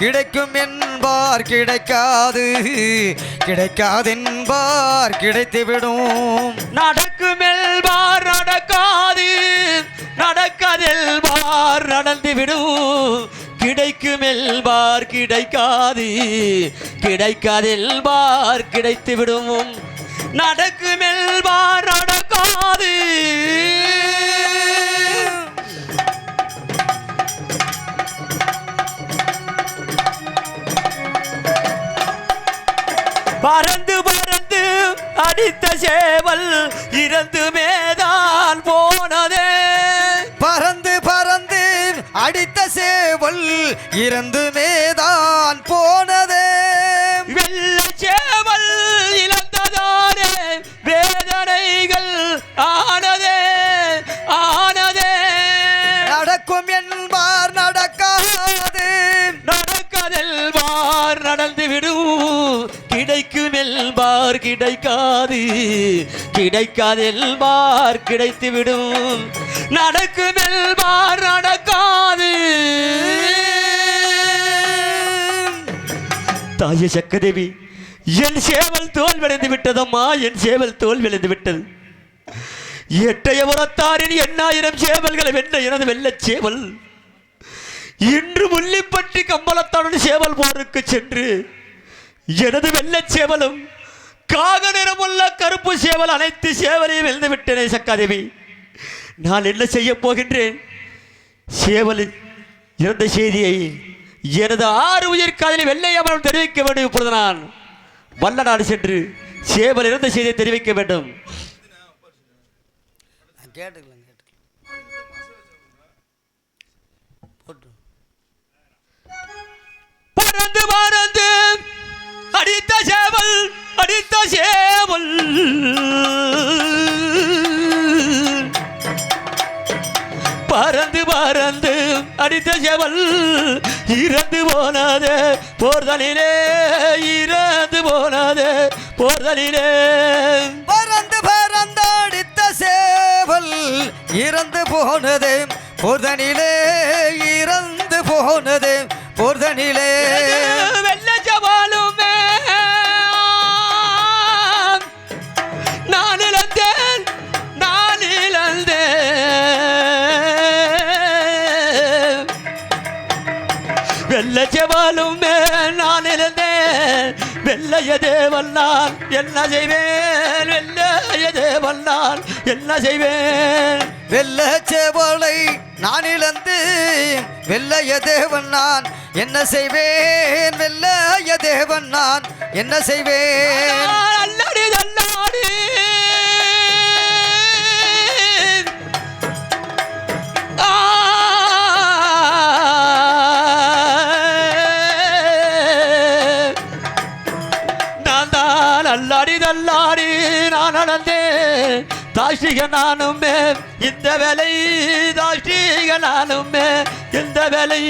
கிடைக்கும் என்பார் கிடைக்காது. கிடைக்காதென்பார் கிடைத்துவிடும். நடக்கும் எல்பார் நடக்காது. நடக்காதெல்பார் நடந்து விடும் கிடைக்கும் எல்பார் கிடைக்காது. கிடைக்காதெல்பார் கிடைத்து விடும் நடக்கும் எல்பார் நடக்காது. பறந்து பறந்து அடித்த சேவல் இறந்து மேதான் போனதே. பறந்து பறந்து அடித்த சேவல் இறந்து மேதான் போ எல்பார் கிடைக்காது கிடைக்காதெல்பார் கிடைத்து விடும். நடக்கும் எல்பார் நடக்காது. தாய சக்கதேவி என் சேவல் தோல் விளைந்து விட்டதம்மா என் சேவல் தோல் விளைந்து விட்டது. எட்டையபுரத்தாரின் எண்ணாயிரம் சேவல்களை வென்ற எனது வெள்ள சேவல். இன்று முள்ளிப்பட்டி கம்பளத்தானுடன் சேவல் போருக்கு சென்று எனது வெள்ளச் சேவலும் காக நிறமுள்ள கருப்பு சேவல் அனைத்து சேவலையும் எழுந்து விட்டேனே சக்காதேவி. நான் என்ன செய்ய போகின்றேன்? சேவல் இறந்த செய்தியை எனது ஆறு உயிர் காதலி வெள்ளை அவன் தெரிவிக்க வேண்டும் இப்பொழுது நான். வல்ல நாடு சென்று சேவல் இறந்த செய்தியை தெரிவிக்க வேண்டும். பறந்து பறந்து அடித்த சேவல் அடித்த சேவல். பறந்து பறந்து அடித்த சேவல். இறந்து போனது போர்தலிலே இறந்து போனது போர்தலிலே. பறந்து பறந்து அடித்த சேவல் இறந்து போனது பொதனிலே இறந்து போனது பொதனிலே வெள்ளைய தேவன் நான். என்ன செய்வேன் வெள்ளைய தேவன் நான். என்ன செய்வேன் வெள்ள சேவலை நான் இழந்து வெள்ளைய தேவன் நான். என்ன செய்வேன் வெள்ளைய தேவன் நான். என்ன செய்வேன் நான் நடந்தேன் தாஷ்டிக நானுமே இந்த வேலை தாஷ்டிக நானுமே இந்த வேலை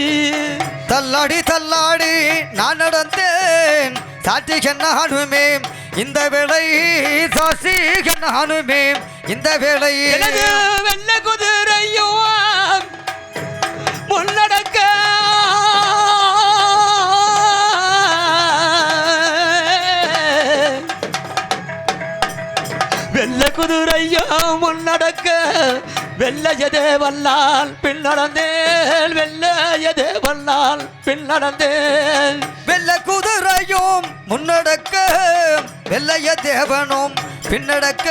தள்ளாடி தள்ளாடி நான் நடந்தேன். சாட்சிக நானுமே இந்த வேளை சாசிக நானுமே இந்த எனது வெள்ள குதிரையும் முன்னடக்க வெள்ள குதிரையும் முன்னடக்க வெள்ளையதே வல்லால் பின் நடந்தேன் வெள்ளையதே வல்லால் பின் நடந்தேன் வெள்ள குதிரையும் முன்னடக்க வெள்ளைய தேவனும் பின்னடக்க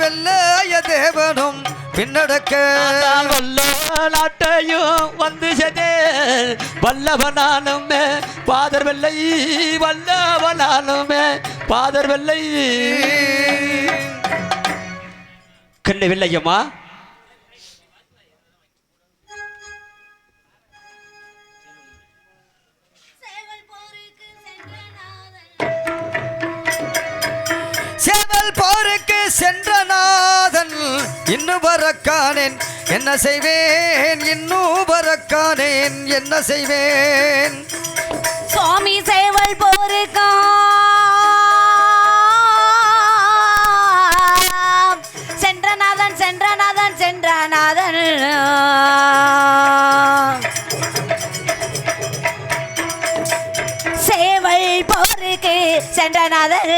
வெள்ளைய தேவனும் பின்னடக்க. நாட்டையும் வந்து வல்லவனாலுமே பாதர் வெள்ளை வல்லவனாலுமே பாதர் வெள்ளை. கண்ணை வெள்ளையம்மா சேவல் போருக்கு சென்ற நாதன் சேவல் போருக்கு சென்ற நாதன் இன்னும் வரக்கானேன். என்ன செய்வேன்? இன்னும் வரக்கானேன். என்ன செய்வேன்? சுவாமி சேவல் போருக்கா? சென்றநாதன் சென்றநாதன் போருக்கு சென்றநாதன்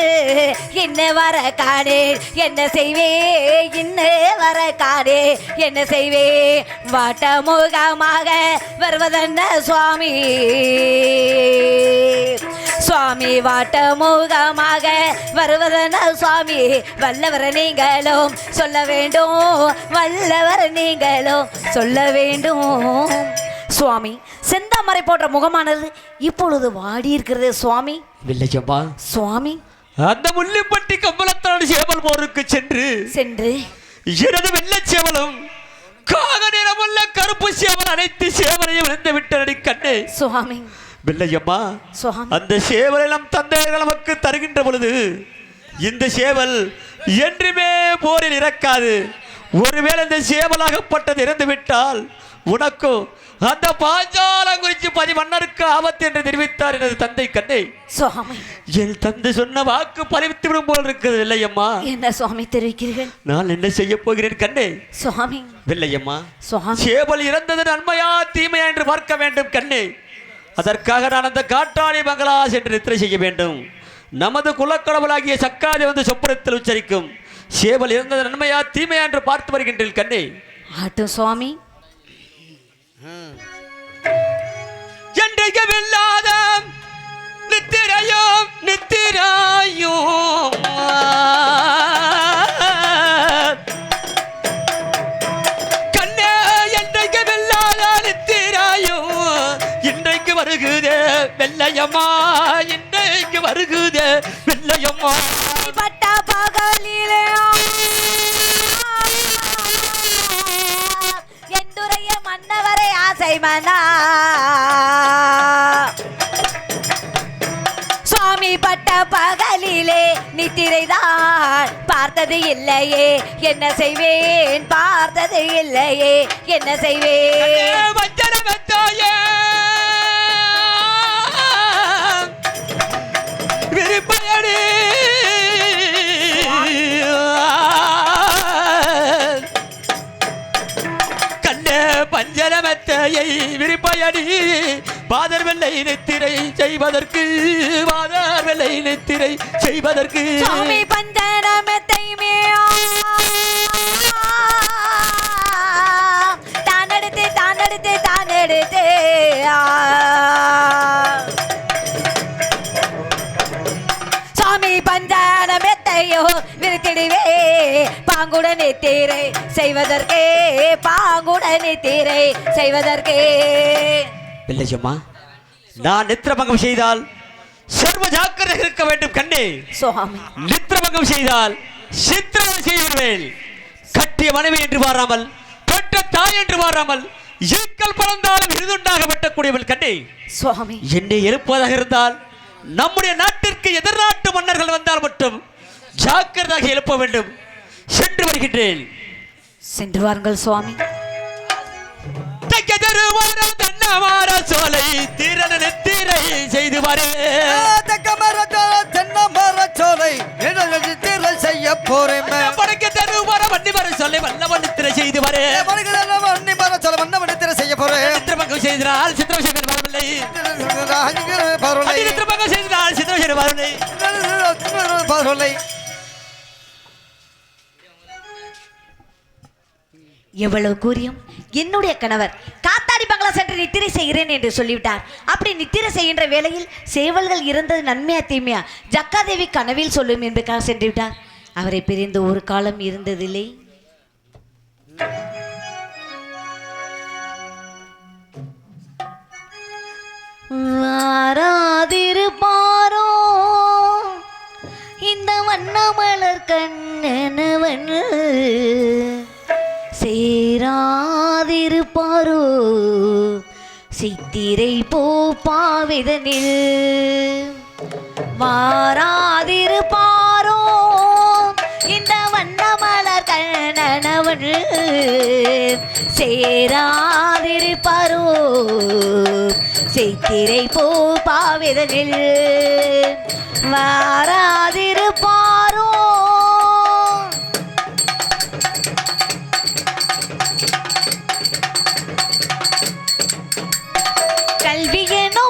இன்னும் வர காடே என்ன செய்வே இன்னும் வர காடே என்ன செய்வே வாட்ட முகமாக வருவதென்ன சுவாமி. சுவாமி வாட்ட முகமாக வருவதென்ன சுவாமி வல்லவர் நீங்களும். சொல்ல வேண்டும் வல்லவர் நீங்களும். சொல்ல வேண்டும். சுவாமி செந்தாமரை போன்ற முகமானது இப்பொழுது வாடி இருக்கிறது சுவாமி. வெள்ளையம்மா சுவாமி. அந்த முள்ளிப்பட்டி கம்பளத்தான சேவல் போருக்கு சென்று சென்று. எனது சேவலும் காக நிறமுள்ள கருப்பு சேவல் அனைத்து சேவலையும் இழந்து விட்டனடி கண்ணே. சுவாமி. வெள்ளையம்மா சுவாமி அந்த சேவலை நம் தந்தையர்கள் நமக்கு தருகின்ற பொழுது இந்த சேவல் என்றுமே போரில் இறக்காது. ஒருவேளை இந்த சேவலாகப்பட்டது இறந்து விட்டால் உனக்கும் அந்த பாஞ்சாலம் குறித்து பதி மன்னருக்கு ஆபத்து என்று தெரிவித்தார் எனது தந்தை கண்ணை. சுவாமி என் தந்தை சொன்ன வாக்கு பறிவித்து விடும் போல் இருக்கிறது வெள்ளையம்மா என்ன சுவாமி தெரிவிக்கிறீர்கள்? நான் என்ன செய்ய போகிறேன் கண்ணே? சுவாமி. சுவாமி. சேவல் இறந்தது நன்மையா தீமையா என்று பார்க்க வேண்டும் கண்ணே. அதற்காக நான் அந்த காட்டாளி பங்களா சென்று நித்திரை செய்ய வேண்டும். நமது குலக்கடவுளாகிய சக்காதி வந்து சொப்பனத்தில் உச்சரிக்கும். சேவல் இறந்தது நன்மையா தீமையா என்று பார்த்து வருகின்றேன் கண்ணே. ஆட்டும் சுவாமி. என்றைக்கு வெல்லாத நித்திரையும் நித்திராயும். வருகுதே வெள்ளையம்மா இன்றைக்கு வருகுதே வெள்ளையம்மா. பட்ட பகலிலே எந்துரைய மன்னவரை ஆசை மனா சுவாமி பட்ட பகலிலே நித்திரைதான் பார்த்தது இல்லையே. என்ன செய்வேன்? பார்த்தது இல்லையே. என்ன செய்வேன்? வஞ்சனமெத்தாயே விருப்பயடி கண்ணே பஞ்சரமத்தையை விருப்பயடி பாதர் வெள்ளை நித்திரை செய்வதற்கு பாதர் வெள்ளை நித்திரை செய்வதற்கு. தீரை செய்வதற்கே பாங்குடனே தீரை செய்வதற்கே. பிள்ளையம்மா நான் நித்திரபங்கம் செய்தால் சர்வ ஜாக்கிரதை இருக்க வேண்டும் கண்ணே. சுவாமி. நித்திரபங்கம் செய்தால் சித்திரவதை செய்விடுவேன் கட்டிய மனைவி என்று பாராமல் பெற்ற தாய் என்று பாராமல் ஈக்கள் பறந்தாலும் இருதுண்டாக வெட்டக்கூடியவள் கண்ணே. சுவாமி. என்னை எழுப்புவதாக இருந்தால் நம்முடைய நாட்டிற்கு எதிர்நாட்டு மன்னர்கள் வந்தால் மட்டும் ஜாக்கிரதாக எழுப்ப வேண்டும். சென்று வருகின்றேன். சென்று வாருங்கள் சுவாமி. தைக்க தருவார தன்னமார சோலை திறன நெத்திரை செய்து பாரு தெக்க தென்னை மரச்சோலை நிழலில் செய்ய போறேன் படைக்க தருவார வண்டி வர சொல்லை வல்லவன் நித்திரை செய்து பாரு வண்ணி மரச்சோலை வண்ண மணித்திர செய்ய போறேன். சித்திரபங்கம் செய்தால் சித்திரவசேகர் வரவில்லை. பருளை சித்திரபங்கம் செய்தால் சித்திரவசேகர் வரவில்லை. பருளை எவ்வளவு கூறியும் என்னுடைய கணவர் காத்தாடி பங்களா சென்று நித்திரை செய்கிறேன் என்று சொல்லிவிட்டார். அப்படி நித்திரை செய்கின்ற வேளையில் சேவல்கள் இருந்தது நன்மையா தீமையா? ஜக்காதேவி கனவில் சொல்லும் என்பதற்காக சென்று விட்டார் அவரை பிரிந்து ஒரு காலம் இருந்ததில்லை. வாராதிருப்பாரோ? இந்த வண்ணமலர் கண் திரை பூப்பாவிதனில் வாராதிருப்பாரோ இந்த வண்ணமலர் கண்ணனவன் சேராதிருப்பாரோ செய்திரை பூப்பாவிதனில் வாராதிருப்பாரோ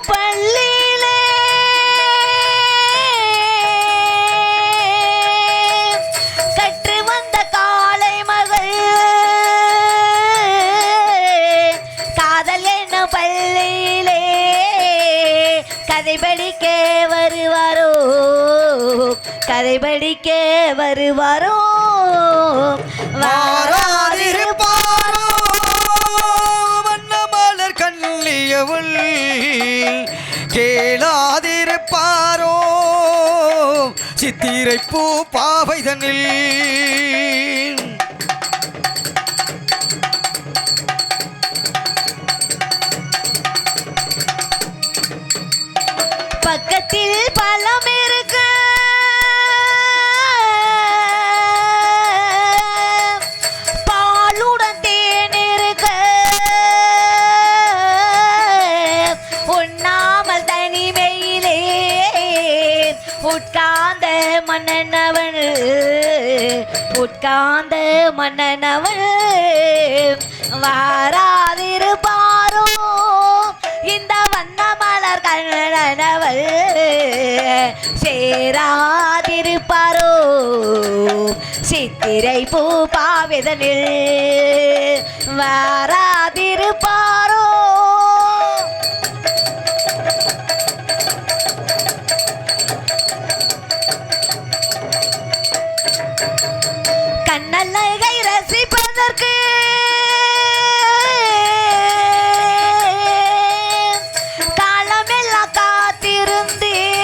பள்ளியிலே. கற்று வந்த காலை மகள். காதல் என்ன பள்ளியிலே. கதை படிக்க வருவாரோ? கதை படிக்க வருவாரோ? வாராதிருப்பாரோ? வண்ண மலர் கண்ணியவுள் கேளாதிருப்பாரோ சித்திரை பூ பாவைதனில். பக்கத்தில் பழம் இருக்கு. உட்கார்ந்த மன்னனவள் உட்கார்ந்த மன்னனவள். வாராதிருப்பாரோ இந்த வண்ண மலர் கண்ணனவள். சேராதிருப்பாரோ சித்திரை பூ பாவிதனில். வாராதிருப்பாரோ ரசிப்பதற்கு காலமெல்லாம் காத்திருந்தே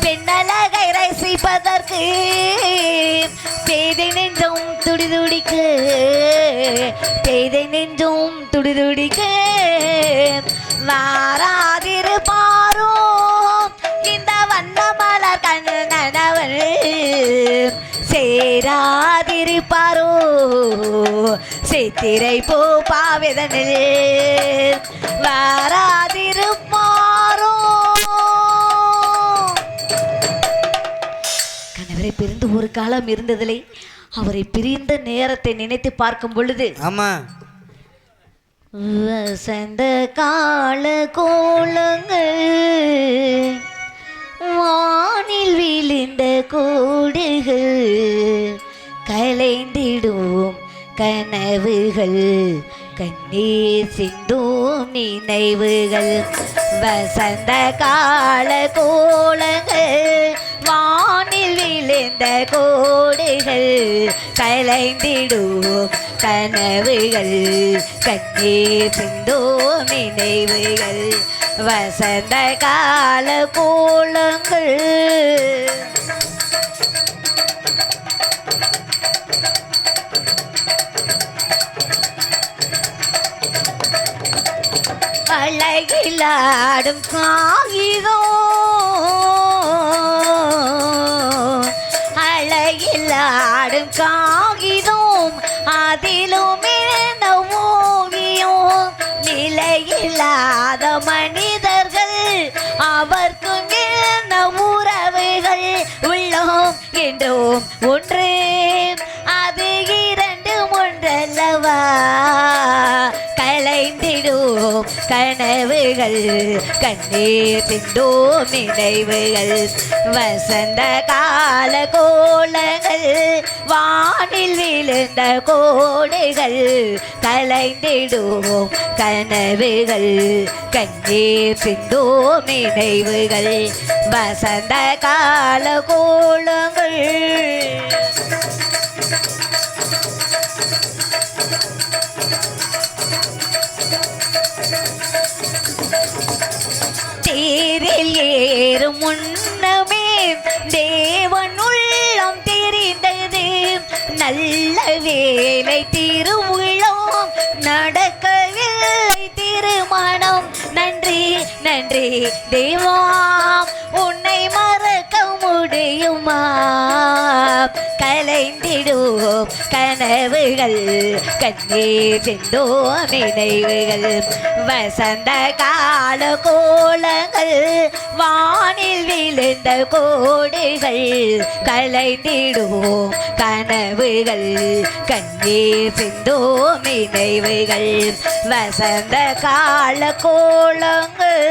பெண்ணழகை ரசிப்பதற்கு. பேதை நெஞ்சும் துடிதுடிக்கு. பேதை நெஞ்சும் துடிதுடிக்க. வாராதிருப்பாரோ. இந்த வண்ண மலர் கண்ணனவள் சேராதிருப்பாரோ? சித்திரை பூ பாவிதனில் வாராதிருப்பாரோ? கணவரை பிரிந்து ஒரு காலம் இருந்ததில்லை. அவரை பிரிந்த நேரத்தை நினைத்து பார்க்கும் பொழுது ஆமா. வசந்த கால கோலங்கள் வானில் விழுந்த கோடுகள் கலைந்திடுவோம் கனவுகள் கண்ணீர் சிந்தும் நினைவுகள் வசந்த கால கோலங்கள் வானில் விழுந்த கோடுகள் கலைந்திடுவோம் கனவுகள் கண்ணீர் சிந்தும் நினைவுகள். வசந்த கால கூலங்கள் அழகிலாடும் காகிதோ அழகிலாடும் காகிதம். அதிலுமே இல்லாத மனிதர்கள் அவர்க்கும் இருந்த உறவுகள் உள்ளோம் என்றோம். ஒன்று அது இரண்டு ஒன்றல்லவா? கலைந்திடும் கனவுகள் கண்ணீர் திண்டோம் நினைவுகள் வசந்த கால கோலங்கள் வானில் விழுந்த கோடுகள் கலைந்திடும் கனவுகள் கண்ணீர் சிந்தோம் நினைவுகள் வசந்த கால கோலங்கள் தேரில் ஏறும் முன்னமே தேவன் உள்ளம் தெரிந்தது. நல்ல வேலை திருவுள்ளம். நடக்கவில்லை திருமணம். நன்றி நன்றி தேவா. உன்னை மறக்க முடியுமா கலைந்திடுவோம் கனவுகள் கண்ணீர் செந்தோம் நினைவுகள் வசந்த கால கோலங்கள் வானில் விழுந்த கோடுகள் கலைந்திடுவோம் கனவுகள் கண்ணீர் சிந்தோம் நினைவுகள் வசந்த கால கோலங்கள்.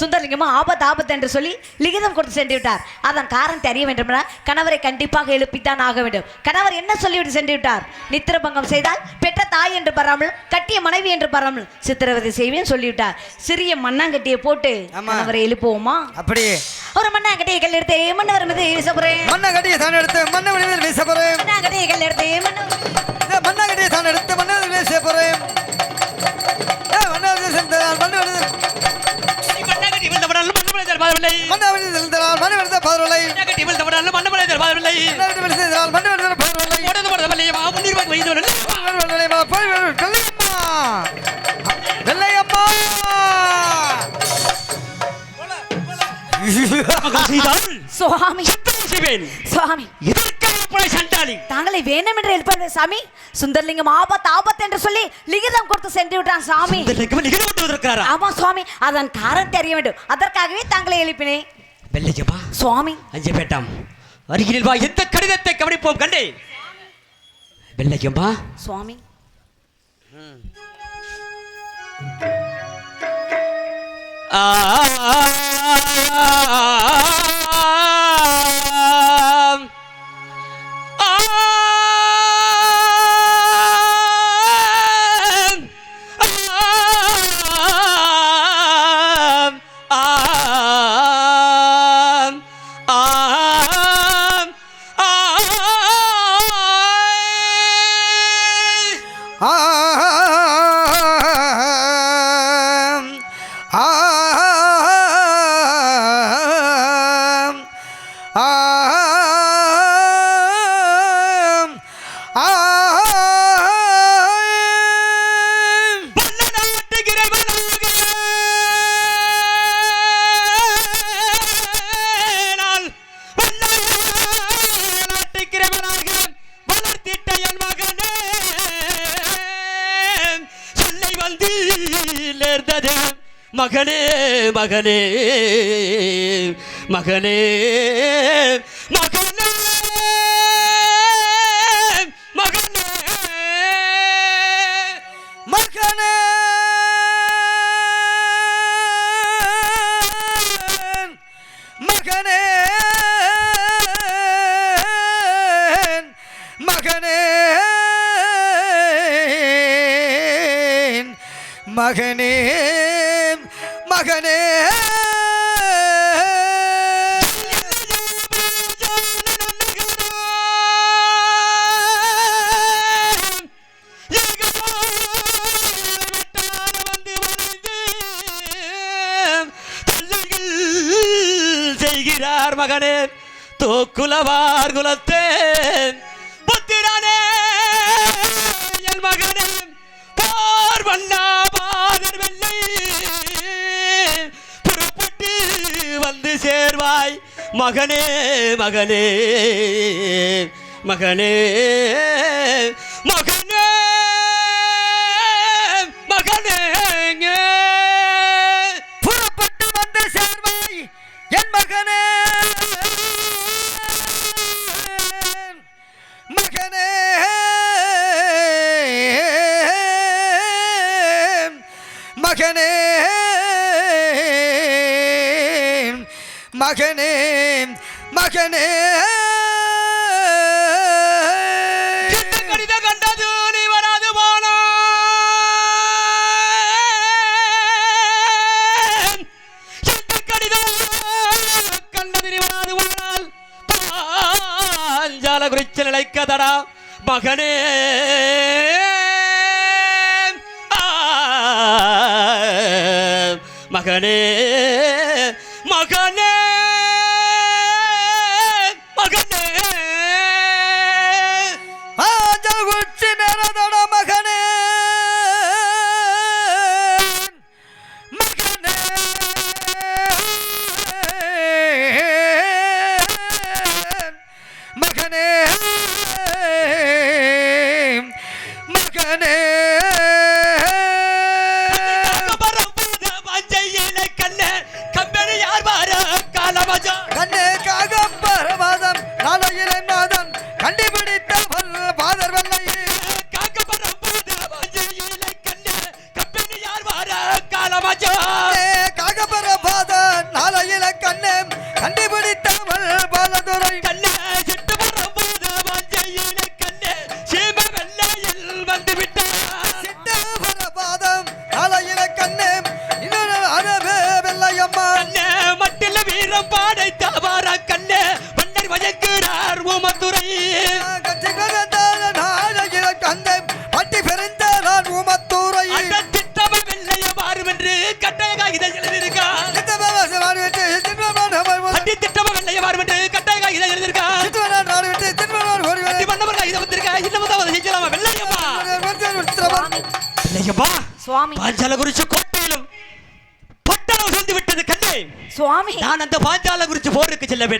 சுந்தரலிங்கமும் ஆபத்து ஆபத்து என்று சொல்லி லிகிதம் கொடுத்து சென்று விட்டார் அதன் காரணம் தெரிய வேண்டுமென்றால் கணவரை கண்டிப்பாக எழுப்பித்தான் ஆக வேண்டும். கணவர் என்ன சொல்லிவிட்டு சென்று விட்டார் நித்திரபங்கம் செய்தால் பெற்ற தாய் என்று பராமல் கட்டிய மனைவி என்று பராமல் சித்திரவதை செய்வேன் சொல்லிவிட்டார். சிறிய மண்ணாங்கட்டியை போட்டு. கணவரை எழுப்புவோமா? அப்படியே. ஒரு மண்ணாங்கட்டியை கல் எடுத்து மன்னவர் மீது வீச போறேன் மண்ணை கட்டியை தான் எடுத்து மண்ணை வெளியில் வீச போறேன் மண்ணாங்கட்டியை கல் எடுத்து மன்னவர் இந்த மண்ணை கட்டியை தான் எடுத்து வெளியில் வீச போறேன் ஏ, மண்ணை தவறான மண்ணமலை தரப்படவில்லை மண்ணமலை செலுத்தலால் மண்ணமலை தரப்படவில்லை நெகட்டிவில் தவறான மண்ணமலை தரப்படவில்லை நெகட்டிவில் செலுத்தலால் மண்ணமலை தரப்படவில்லை உடனே படவில்லை மா முன்னீர் பாக்கு வைத்து வரவில்லை சுவாமி. சுவாமி. தாங்களை வேணும் என்று எழுப்பார்கள் சாமி சுந்தர்லிங்கம் ஆபத்து ஆபத்து என்று சொல்லி லிகிதம் கொடுத்து சென்று விட்டான் சாமி. ஆமா சுவாமி அதன் காரணம் தெரிய வேண்டும். அதற்காகவே தாங்களை எழுப்பினேன். வெள்ளையம்மா சுவாமி. அஞ்சு பேட்டாம் அருகில் வா எந்த கடிதத்தை கவனிப்போம் கண்டே? வெள்ளையம்மா சுவாமி. ஆ மகனே. மகனே மகனே மகனே. மகனே மகனே. மகனே. தோக்குலவார் குலத்தே மகனே மகனே மகனே. மகனே எந்த கண்டது நீ வராது போனா. கடிதம் கண்டது நீ வராது போனால் பாஞ்சால மகனே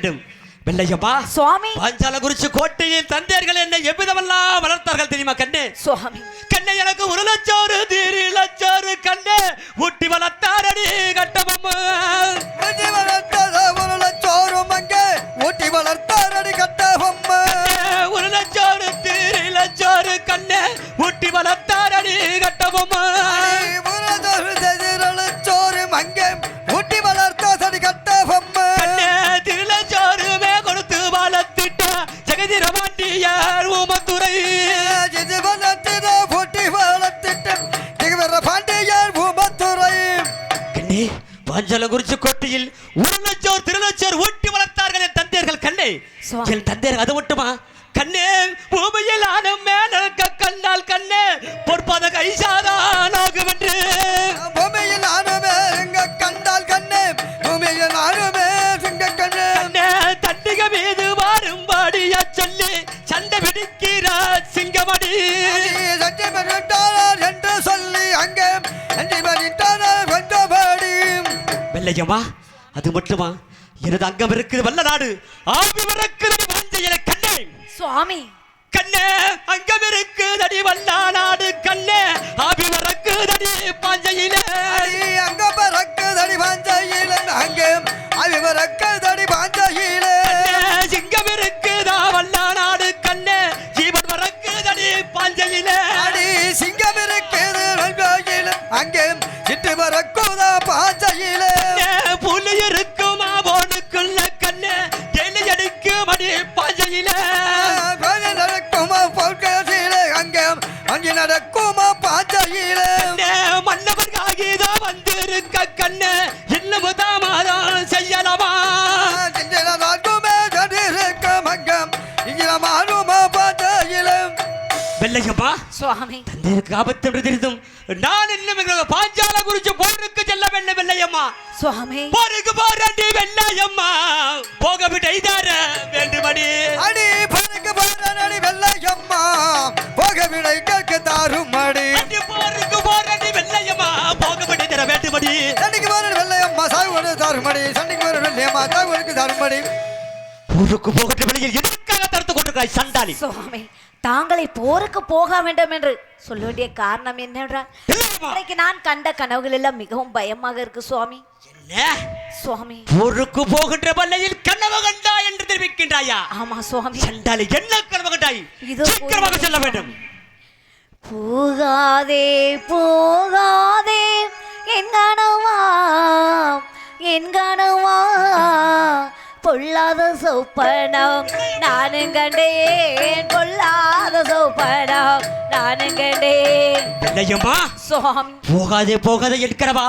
வேண்டும். வெள்ளையம்மா சுவாமி. பாஞ்சால குறிச்சு கோட்டையில் தந்தையர்கள் என்னை எவ்விதமெல்லாம் வளர்த்தார்கள் தெரியுமா கண்ணே? சுவாமி. கண்ணே எனக்கு ஒரு லட்சம் சத்தியமன்றார் என்று சொல்லி அங்கே வந்தபடி வெள்ளையம்மா அது மட்டுமா? எனது அங்கம் இருக்குது வல்ல நாடு ஆவி வரக்குது வாஞ்சையில கண்ணே. சுவாமி. கண்ணே அங்கம் இருக்குதடி வல்ல நாடு கண்ணே. ஆவி வரக்குதடி பாஞ்சையில அடி அங்க பறக்குதடி பாஞ்சையில அங்கே அவி பறக்குதடி பாஞ்சையில சிங்கம் இருக்குதா அங்கே சிட்டு பறக்குதா பாஞ்சையில. புலி இருக்குமா போனுக்குள்ள கண்ணே எலி அடிக்கும் அடி பாஞ்சையில. கொஞ்சம் நடக்குமா பொற்காசியில அங்கே அங்கே நடக்குமா பாஞ்சையில. கண்ணே மன்னவர் காகிதா வந்திருக்க கண்ணே இன்னும் தாமாதான் செய்யலாமா? வெள்ளையம்மா சுவாமி. தந்தையருக்கு ஆபத்து என்று தெரிந்தும் நான் இன்னும் பாஞ்சால குறிச்சு போருக்கு செல்ல வேண்டும் வெள்ளையம்மா சுவாமி. போருக்கு போராண்டி வெள்ளையம்மா. போக விட்டு எய்தார வேண்டுமணி அடி பறக்க போறானடி வெள்ளையம்மா. போக விடை கேட்க தாரும் அடி அடி போருக்கு போராண்டி வெள்ளையம்மா. போக விட்டு தர வேண்டுமணி சண்டைக்கு போற வெள்ளையம்மா. சாகுபடி தாருமடி. சண்டைக்கு போற வெள்ளையம்மா. சாகுபடிக்கு தாருமடி. போருக்கு போகட்ட வெளியில் எதற்காக தடுத்து கொண்டிருக்காய் சண்டாளி? சுவாமி. தாங்களை போருக்கு போக வேண்டும் என்று சொல்ல வேண்டிய காரணம் என்னென்றால் இன்றைக்கு நான் கண்ட கனவுகள் எல்லாம் மிகவும் பயமாக இருக்கு சுவாமி. சுவாமி. போருக்கு போகின்ற பள்ளையில் கனவு கண்டா என்று தெரிவிக்கின்றாயா? ஆமா சுவாமி. சண்டாளி என்ன கனவு கண்டாய்? இதோ சீக்கிரமாக செல்ல வேண்டும். போகாதே போகாதே என் கனவா என் கனவா. பொல்லாத சொப்பனம். நானும் கண்டேன் பொல்லாத சொப்பனம். நானும் கண்டேன். வெள்ளையம்மா சுவாமி. போகாதே போகாதே என்கிறவா?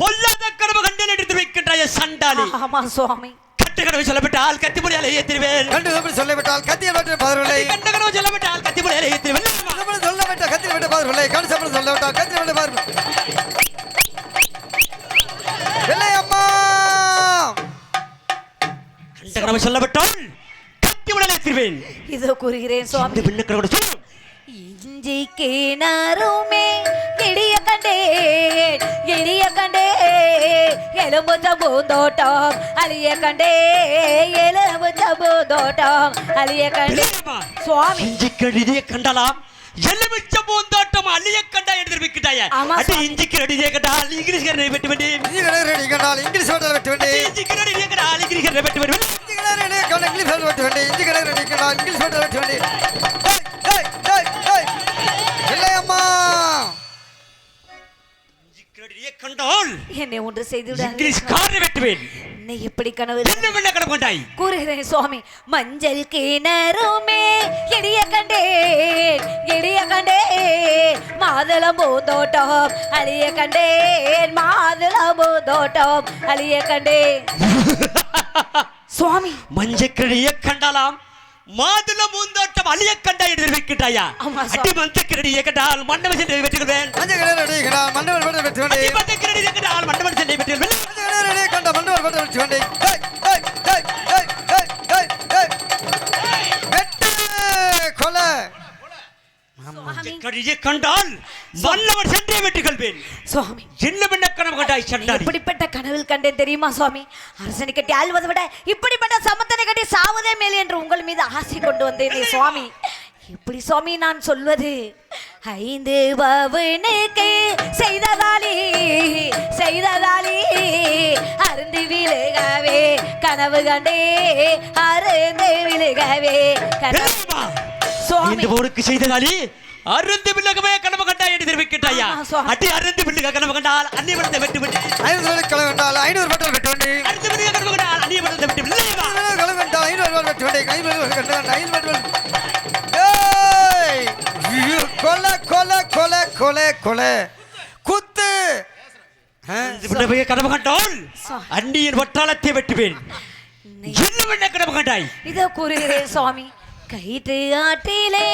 பொல்லாத கனவு கண்டேன் என்று தெரிவிக்கின்றாய சண்டாளி. ஆமா சுவாமி. கட்ட கனவு சொல்லப்பட்டால் கத்திமுடியால் ஏற்றிருவேன் கண்டு தப்பி சொல்லிவிட்டால் கத்தியை பற்றி பதில்களை கண்ட கனவு சொல்லப்பட்டால் கத்திமுடியால் ஏற்றிருவேன் வெள்ளையம்மா சொல்லவிட்ட கத்தியை விட்டு பதில்களை கண்டு சப்படி சொல்லிவிட்டால் கத்தியை விட்டு பாரு வெள்ளையம்மா கண்ட கனவு சொல்லப்பட்டால் கத்திமுடியால் ஏற்றிருவேன் இதோ கூறுகிறேன் சுவாமி. பின்ன கனவு சொல்லும் இஞ்சி கிணறுமே இடிய கண்டேன் இடிய கண்டே எலும்புச்ச பூந்தோட்டம் அழிய கண்டே எலும்புச்ச பூந்தோட்டம் அழிய கண்டே சுவாமி. இஞ்சி கடிதியை கண்டாலாம். எலுமிச்ச பூந்தோட்டம் அள்ளிய கண்டா என்று தெரிவிக்கிட்டாய ஆமா, அடி சுவாமி. இஞ்சி கடிதியை கண்டால் இங்கிலீஷ் கரனை வெட்டு வேண்டி இங்கிலீஷ் வெட்ட வேண்டி இஞ்சி கடிதியை கண்டால் இங்கிலீஷ் கரனை வெட்டு வேண்டி கண்டால் இங்கிலீஷ் வெட்ட வேண்டி இஞ்சி கடை ரெடி. கண்டால் இங்கிலீஷ் ஹோட்டல் வெட்ட வேண்டி கடிதியை கண்டால் என்னை ஒன்று செய்து இங்கிலீஷ் விடாதீர்கள். காரனை வெட்டுவேன். என்னை எப்படி கனவு? என்ன பண்ண கனவு கொண்டாய்? கூறுகிறேன் சுவாமி. மஞ்சள் கிணறுமே இடிய கண்டேன் இடிய கண்டேன். மாதுளம் பூந்தோட்டம் அழிய கண்டேன் மாதுளம் பூந்தோட்டம் அழிய கண்டேன். சுவாமி. மஞ்சக்கிழிய கண்டாலாம். மாதுள பூந்தோட்டம் அழிய கண்டா என்று தெரிவிக்கிட்டாயா. அடி மஞ்சக்கிழிய கண்டால் மண்டபம் சென்று கண்டால் மண்டபம் கண்டால் மண்டபம் சென்று. வெட்டு கொலை. கண்டால் வல்லவர் சென்றே வெற்றி கொள்வேன். சுவாமி. என்ன என்ன கனவு கண்டாய் இப்படிப்பட்ட கனவில் கண்டேன் தெரியுமா சுவாமி? அரசனை கட்டி ஆள்வதை விட இப்படிப்பட்ட சமத்தனை கட்டி சாவதே மேல் என்று உங்கள் மீது ஆசை கொண்டு வந்தேனே சுவாமி. எப்படி சுவாமி நான் சொல்வது? ஐந்து பவனுக்கு செய்ததாலி செய்ததாலி அருந்து விழுகவே கனவு கண்டே அருந்து விழுகவே கனவு இந்த போருக்கு செய்த காலி அருந்து வில்லகமே கனவு கண்டாய் என்று தெரிவிக்கிட்டாயா ஆமா, சுவாமி. அடி அருந்து வில்லுக கனவு கண்டால் அன்னி விடத்தை வெட்டு விட்டு. ஐநூறு வேலை களை வேண்டால் ஐநூறு பட்டல் வெட்ட வேண்டி அருந்து வில்லுக கனவு கண்டால் அன்னி விடத்தை வெட்டு வில்லையவா களை வேண்டால் ஐநூறு வேலை வெட்ட வேண்டி ஐநூறு வெட்ட வேண்டி ஐநூறு ஐயோ, கொலை கொலை கொலை கொலை கொலை குத்து கனவு கண்டால். அன்னியின் வட்டாளத்தை வெட்டுவேன். என்ன கனவு கண்டாய்? இதோ கூறுகிறேன் சுவாமி. கயிற்று ஆற்றிலே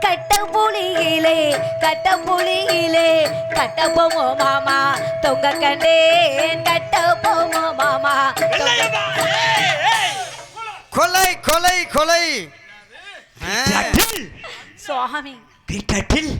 கட்ட புலியிலே கட்ட புலியிலே கட்ட போமோ மாமா தொங்க கண்டேன் கட்ட போமோ மாமா. கொலை. கொலை கொலை சுவாமி. தட்டில்